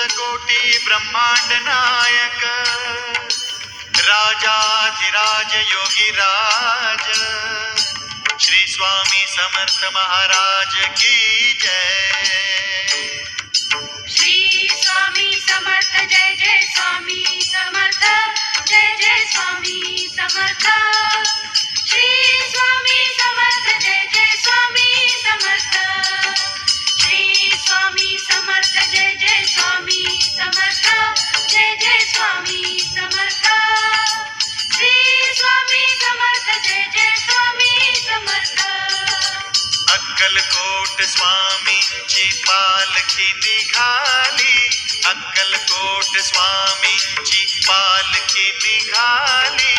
कोटी ब्रह्मांड नायक, राजाधिराज योगी राज श्री स्वामी समर्थ महाराज की जय। श्री स्वामी समर्थ, जय जय स्वामी समर्थ, जय जय स्वामी समर्थ। श्री स्वामी समर्थ, जय जय स्वामी समर्थ। श्री स्वामी समर्थ, जय जय स्वामी समर्थ। श्री स्वामी समर्थ, जय जय स्वामी स्वामींची पालखी निघाली। अक्कलकोट स्वामींची पालखी निघाली।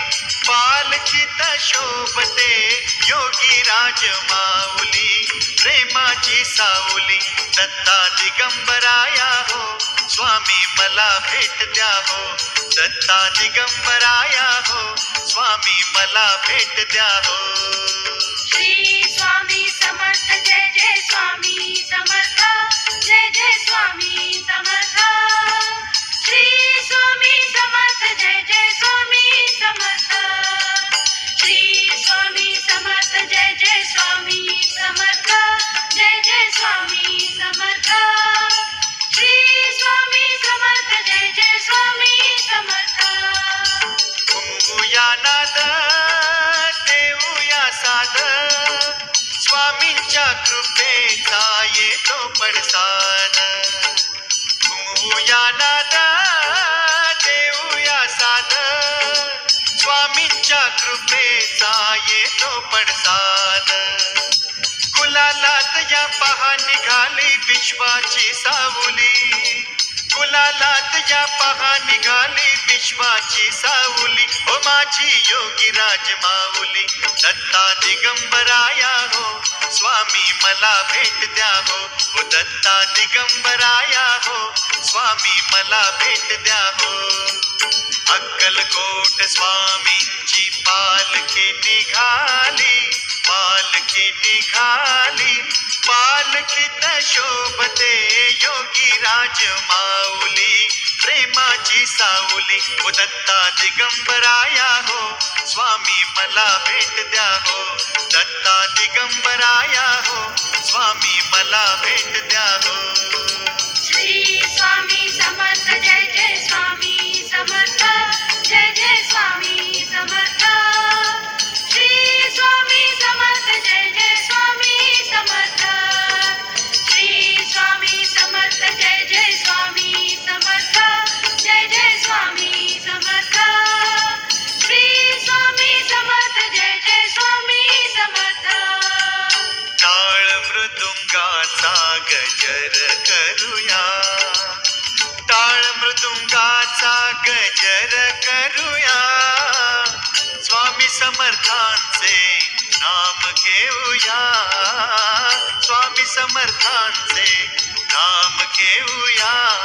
पालखीत शोभते योगी राज माऊली प्रेमाची सावली दत्ता दिगंबराया हो। स्वामी मला भेट द्या हो. दत्ता दिगंबराया हो. स्वामी मला भेट द्या हो. श्री स्वामी समर्थ, जय जय स्वामी समर्थ, जय जय स्वामी समर्थ. श्री स्वामी समर्थ, जय जय स्वामी समर्थ. स्वामींच्या कृपेचा येतो पडसाद. घुमूया नादा देऊया साद. स्वामींच्या कृपेचा येतो पडसाद. गुलालात या पहा निघाली विश्वाची सावली. गुलालात या पहा निघाली विश्वाची सावली ओ माझी योगी राज माऊली दत्ता दिगंबराया हो, स्वामी मला भेट द्या हो। ओ दत्ता दिगंबराया हो, स्वामी मला भेट द्या हो। अक्कलकोट स्वामींची पालखी निघाली पालखी निघाली। पालखीत शोभते योगी राज माऊली प्रेमाची वो दत्ता दिगंबराया हो, स्वामी मला भेट द्या हो, दत्ता दिगंबराया हो, स्वामी मला भेट द्या हो। गजर करूया. टाळ मृदुंगाचा गजर करूया. स्वामी समर्थांचे नाम घेऊया. स्वामी समर्थांचे नाम घेऊया.